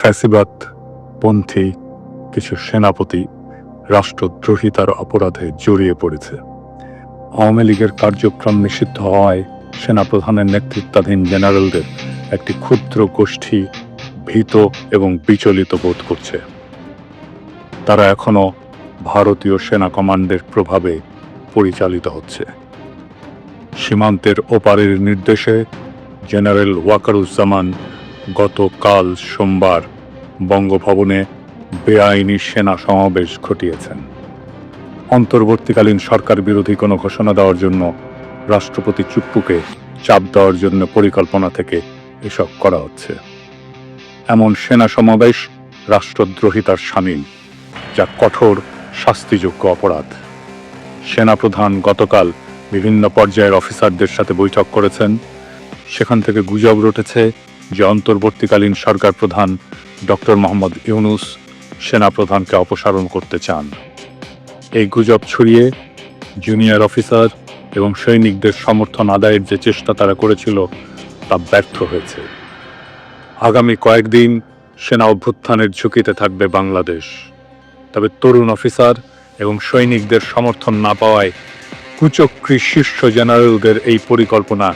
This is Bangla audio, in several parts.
ফ্যাসিবাদ, পন্থী, কিছু সেনাপতি, রাষ্ট্রদ্রোহিতার অপরাধে জড়িয়ে পড়েছে। আওয়ামী লীগের কার্যক্রম নিষিদ্ধ হওয়ায় সেনাপ্রধানের নেতৃত্বাধীন জেনারেলদের একটি ক্ষুদ্র গোষ্ঠী ভীত এবং বিচলিত বোধ করছে। তারা এখনও ভারতীয় সেনা কমান্ডের প্রভাবে পরিচালিত হচ্ছে। সীমান্তের ওপারের নির্দেশে জেনারেল ওয়াকারুজ্জামান গতকাল সোমবার বঙ্গভবনে বেআইনি সেনা সমাবেশ ঘটিয়েছেন। অন্তর্বর্তীকালীন সরকার বিরোধী কোনো ঘোষণা দেওয়ার জন্য রাষ্ট্রপতি চুপ্পুকে চাপ দেওয়ার জন্য পরিকল্পনা থেকে এসব করা হচ্ছে। এমন সেনা সমাবেশ রাষ্ট্রদ্রোহিতার সামিল যা কঠোর, শাস্তিযোগ্য অপরাধ। সেনাপ্রধান গতকাল বিভিন্ন পর্যায়ের অফিসারদের সাথে বৈঠক করেছেন। সেখান থেকে গুজব রটেছে যে অন্তর্বর্তীকালীন সরকার প্রধান ডক্টর মোহাম্মদ ইউনুস সেনাপ্রধানকে অপসারণ করতে চান। এই গুজব ছড়িয়ে জুনিয়র অফিসার এবং সৈনিকদের সমর্থন আদায়ের যে চেষ্টা তারা করেছিল তা ব্যর্থ হয়েছে। আগামী কয়েকদিন সেনা অভ্যুত্থানের ঝুঁকিতে থাকবে বাংলাদেশ। তবে তরুণ অফিসার এবং সৈনিকদের সমর্থন না পাওয়ায় কুচক্রী শীর্ষ জেনারেলদের এই পরিকল্পনা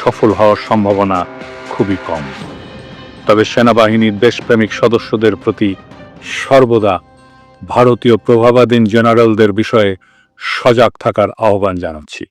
সফল হওয়ার সম্ভাবনা খুবই কম। তবে সেনাবাহিনীর দেশপ্রেমিক সদস্যদের প্রতি সর্বদা ভারতীয় প্রভাবাধীন জেনারেলদের বিষয়ে সজাগ থাকার আহ্বান জানাচ্ছি।